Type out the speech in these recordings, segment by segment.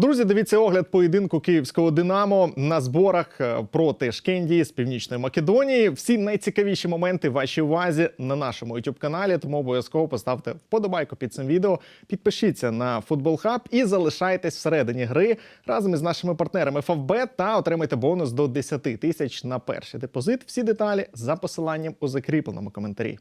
Друзі, дивіться огляд поєдинку київського Динамо на зборах е, проти Шкенді з північної Македонії. Всі найцікавіші моменти вашій увазі на нашому youtube каналі. Тому обов'язково поставте вподобайку під цим відео. Підпишіться на Футбол Хаб і залишайтесь всередині гри разом із нашими партнерами Favbet та отримайте бонус до 10 тисяч на перший депозит. Всі деталі за посиланням у закріпленому коментарі.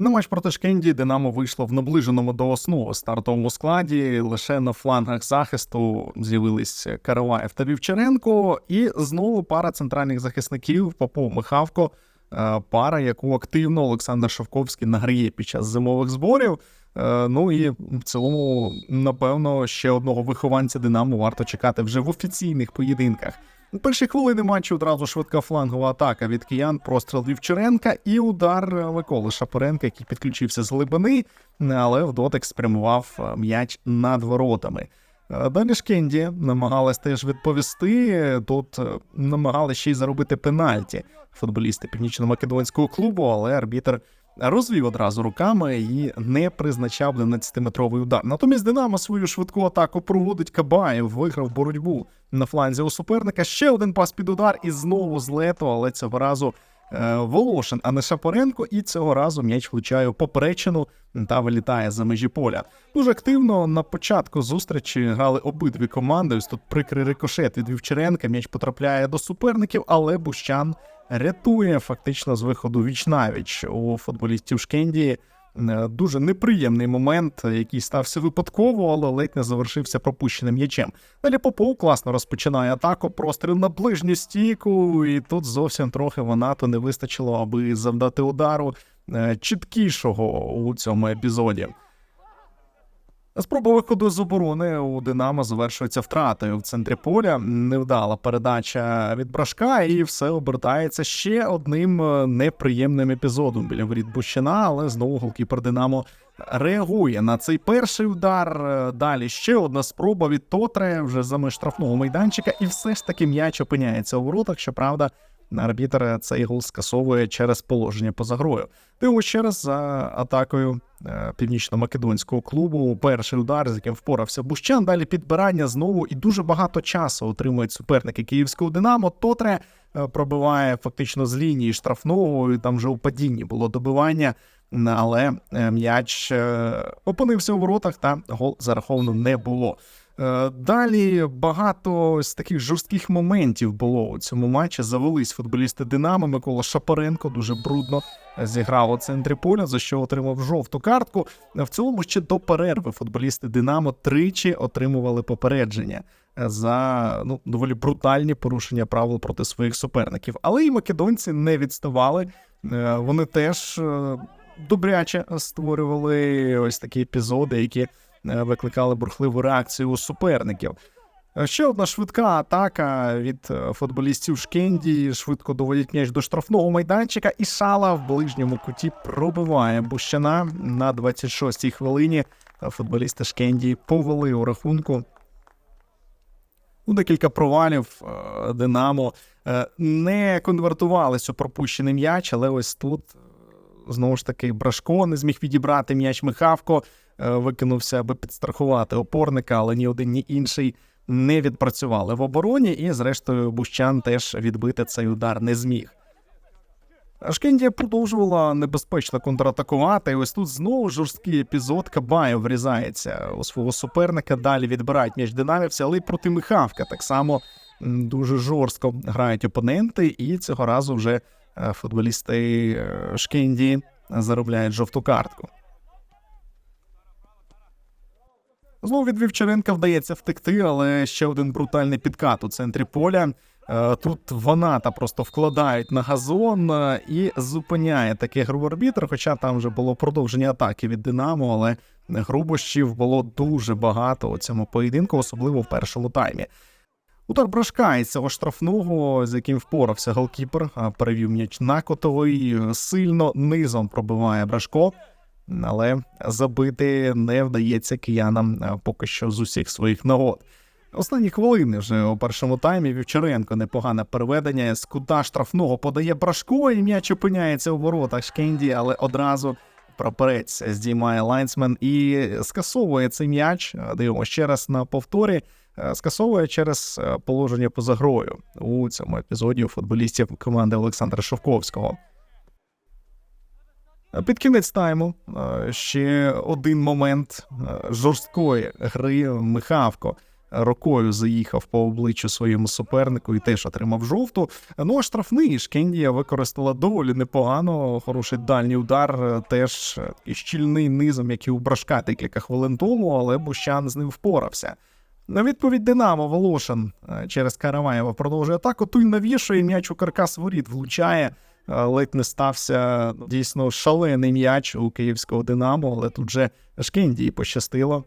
На матч проти Шкенді Динамо вийшло в наближеному до основи стартовому складі. Лише на флангах захисту з'явились Караваєв та Вівчаренко, і знову пара центральних захисників Попов Михавко. е, Пара, яку активно Олександр Шовковський нагріє під час зимових зборів. Е, Ну і в цілому, напевно, ще одного вихованця Динамо варто чекати вже в офіційних поєдинках. Перші хвилини матчу одразу швидка флангова атака від киян, простріл Вівчаренка і удар Миколи Шапоренка, який підключився з глибини, але в дотик спрямував е, м'яч над воротами. Е, Далі Шкенді намагалась теж відповісти. Тут е, намагались ще й заробити пенальті футболісти північно-македонського клубу, але арбітр розвів одразу руками і не призначав 12-метровий удар. Натомість Динамо свою швидку атаку проводить Кабаєв, виграв боротьбу на фланзі у суперника. Ще один пас під удар і знову з лету, але цього разу. Е, Волошин, а не Шапоренко, і цього разу м'яч влучає у поперечину та вилітає за межі поля. Дуже активно на початку зустрічі грали обидві команди. Ось тут прикрий рикошет від Вівчаренка. М'яч потрапляє до суперників, але Бущан рятує фактично з виходу віч навіч у футболістів Шкенді. Е, Дуже неприємний момент, який стався випадково, але ледь не завершився пропущеним м'ячем. Далі Попов класно розпочинає атаку, простріл на ближню стійку, і тут зовсім трохи вона-то не вистачило, аби завдати удару е, чіткішого у цьому епізоді. Спроба виходу з оборони у Динамо завершується втратою в центрі поля. Невдала передача від брашка, і все обертається ще одним е, неприємним епізодом біля воріт Бущина, але знову голкіпер Динамо реагує на цей перший удар. Е, Далі ще одна спроба від Тотре вже за меж штрафного майданчика, і все ж таки м'яч опиняється у воротах. Щоправда, арбітр цей гол скасовує через положення поза грою. Дивимося ще раз за атакою е, північно-македонського клубу. Перший удар, з яким впорався Бущан. Далі підбирання знову і дуже багато часу отримують суперники київського Динамо. Тотре е, пробиває фактично з лінії штрафного. і Там вже у падінні було добивання. Але е, м'яч опинився у воротах та гол зараховано не було. Е, Далі багато з таких жорстких моментів було у цьому матчі. Завелись футболісти Динамо. Микола Шапаренко дуже брудно зіграв у центрі поля, за що отримав жовту картку. В цілому ще до перерви футболісти Динамо тричі отримували попередження за ну доволі брутальні порушення правил проти своїх суперників. Але і македонці не відставали. Е, Вони теж е, добряче створювали ось такі епізоди, які е, викликали бурхливу реакцію у суперників. Е, Ще одна швидка атака від е, футболістів Шкенді. Швидко доводять м'яч до штрафного майданчика, і Шала в ближньому куті пробиває Бущана на 26-й хвилині. Е, Футболісти Шкенді повели у рахунку. Ну, декілька провалів е, Динамо е, не конвертувалися у пропущений м'яч, але ось тут е, знову ж таки Брашко не зміг відібрати м'яч Михавко, е, викинувся, аби підстрахувати опорника, але ні один, ні інший не відпрацювали в обороні, і зрештою Бущан теж відбити цей удар не зміг. Шкендія продовжувала небезпечно контратакувати. І ось тут знову жорсткий епізод. Кабаєв врізається у свого суперника. Далі відбирають м'яч динамівці, але й проти Михавка так само дуже жорстко грають опоненти, і цього разу вже футболісти е, Шкенді заробляють жовту картку. Знову від Вівчаренка вдається втекти, але ще один брутальний підкат у центрі поля. Е, Тут вона та просто вкладають на газон е, і зупиняє таке гру арбітр, хоча там вже було продовження атаки від Динамо, але грубощів було дуже багато у цьому поєдинку, особливо в першому таймі. Удар брашка із цього штрафного, з яким впорався голкіпер, перевів м'яч на котовий, сильно низом пробиває брашко, але забити не вдається киянам поки що з усіх своїх нагод. Останні хвилини вже у першому таймі Вівчаренко непогане переведення з кута штрафного подає Брашко, і м'яч опиняється у воротах Шкенді, але одразу прапорець здіймає лайнсмен і скасовує цей м'яч. Дивимося ще раз на повторі. Е, скасовує через е, положення поза грою у цьому епізоді футболістів команди Олександра Шовковського. Під кінець тайму е, ще один момент е, жорсткої гри Михавко рукою заїхав по обличчю своєму супернику і теж отримав жовту. Ну а штрафний Шкендія використала доволі непогано. Хороший дальній удар, е, теж е, щільний низом, як і у Брашка декілька хвилин тому, але Бущан з ним впорався. На відповідь Динамо Волошин е, через Караваєва продовжує атаку. Туй навішує м'яч у каркас воріт, влучає. Е, Ледь не стався ну, дійсно шалений м'яч у київського Динамо, але тут же Шкендії пощастило,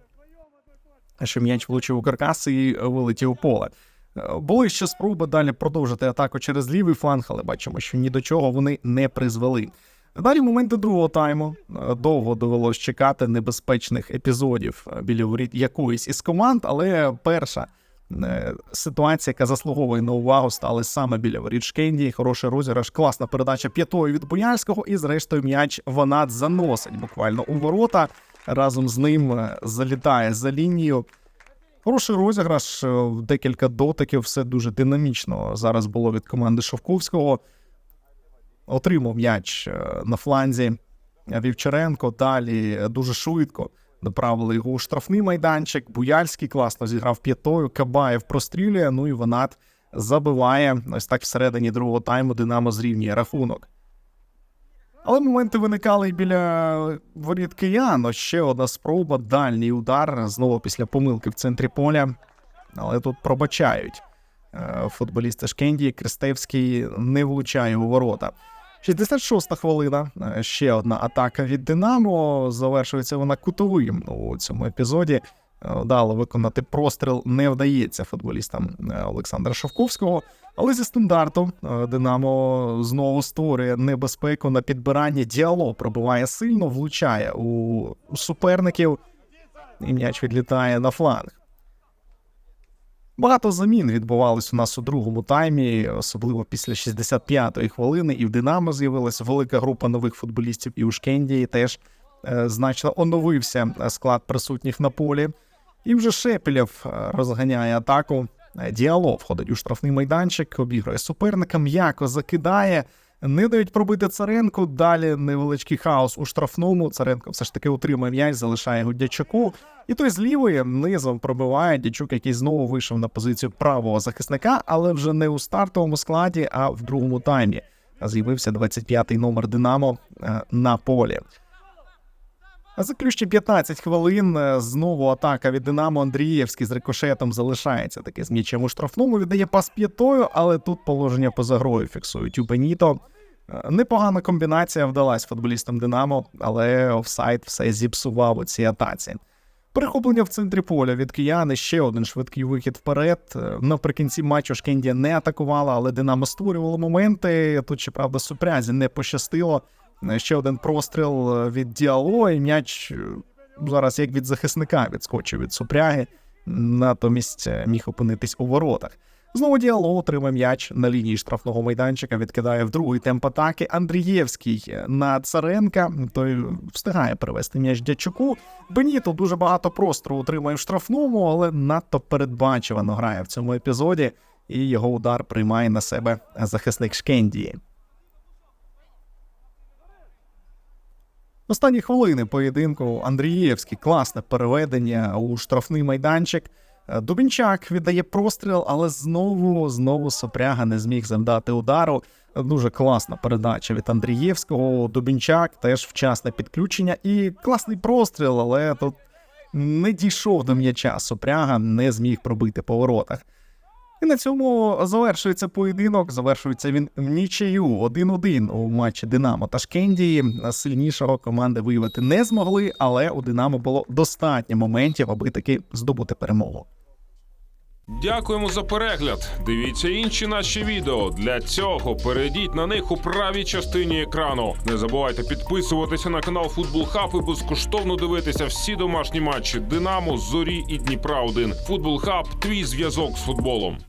що м'яч влучив у каркас і вилетів у поле. Е, Були ще спроби далі продовжити атаку через лівий фланг, але бачимо, що ні до чого вони не призвели. Далі моменти другого тайму довго довелось чекати небезпечних епізодів біля воріт якоїсь із команд, але перша е, ситуація, яка заслуговує на увагу, сталася саме біля воріт Шкенді. Хороший розіграш, класна передача п'ятою від Бояльського, і зрештою м'яч Ванат заносить буквально у ворота. Разом з ним е, залітає за лінію. Хороший розіграш, е, декілька дотиків, все дуже динамічно зараз було від команди Шовковського. Отримав м'яч е, на фланзі Вівчаренко. Далі дуже швидко доправили його у штрафний майданчик. Буяльський класно зіграв п'ятою. Кабаєв прострілює. Ну і Ванат забиває. Ось так всередині другого тайму Динамо зрівнює рахунок. Але моменти виникали і біля воріт киян. Ще одна спроба, дальній удар знову після помилки в центрі поля. Але тут пробачають. Е, Футболісти Шкенді Крестевський не влучає у ворота. 66-та хвилина. Е, Ще одна атака від Динамо. Завершується вона кутовим у цьому епізоді. Е, Вдало виконати простріл не вдається футболістам е, Олександра Шовковського. Але зі стандарту е, Динамо знову створює небезпеку на підбиранні. Діалог пробиває сильно, влучає у суперників, і м'яч відлітає на фланг. Багато замін відбувалось у нас у другому таймі, особливо після 65-ї хвилини. І в Динамо з'явилася велика група нових футболістів, і у Шкендії теж е, значно оновився е, склад присутніх на полі. І вже Шепелєв е, розганяє атаку. Діалог входить у штрафний майданчик, обігрує суперника, м'яко закидає. Не дають пробити Царенку. Далі невеличкий хаос у штрафному. Царенко все ж таки утримує м'яч, залишає його Дячуку. І той з лівої низом пробиває Дячук, який знову вийшов на позицію правого захисника, але вже не у стартовому складі, а в другому таймі. З'явився 25-й номер Динамо е, на полі. А заключні 15 хвилин е, знову атака від Динамо Андрієвський з рикошетом залишається таки з м'ячем у штрафному. Віддає пас п'ятою, але тут положення поза грою фіксують у Беніто. Непогана комбінація вдалась футболістам Динамо, але офсайд все зіпсував у цій атаці. Перехоплення в центрі поля від кияни, ще один швидкий вихід вперед. Е, Наприкінці матчу Шкендія не атакувала, але Динамо створювало моменти. Тут, щоправда, Супрязі не пощастило. Е, Ще один простріл е, від Діало, і м'яч зараз як від захисника відскочив від Супряги. Натомість міг опинитись у воротах. Знову діалог отримає м'яч на лінії штрафного майданчика, відкидає в другий темп атаки. Андрієвський е, на Царенка. Той встигає привести м'яч Дячуку. Беніто дуже багато простору отримує в штрафному, але надто передбачувано грає в цьому епізоді, і його удар приймає на себе захисник Шкендії. Останні хвилини поєдинку Андрієвський класне переведення у штрафний майданчик. Е, Дубінчак віддає простріл, але знову знову Сопряга не зміг завдати удару. Дуже класна передача від Андрієвського. Дубінчак теж вчасне підключення і класний простріл, але тут не дійшов до м'яча. Сопряга не зміг пробити по воротах. І на цьому завершується поєдинок. Завершується він в нічию 1-1 у матчі Динамо та Шкендії. Сильнішого команди виявити не змогли, але у Динамо було достатньо моментів, аби таки здобути перемогу. Дякуємо за перегляд. Дивіться інші наші відео. Для цього перейдіть на них у правій частині екрану. Не забувайте підписуватися на канал Футбол Хаб і безкоштовно дивитися всі домашні матчі Динамо, Зорі і Дніпра 1 Футбол Хаб твій зв'язок з футболом.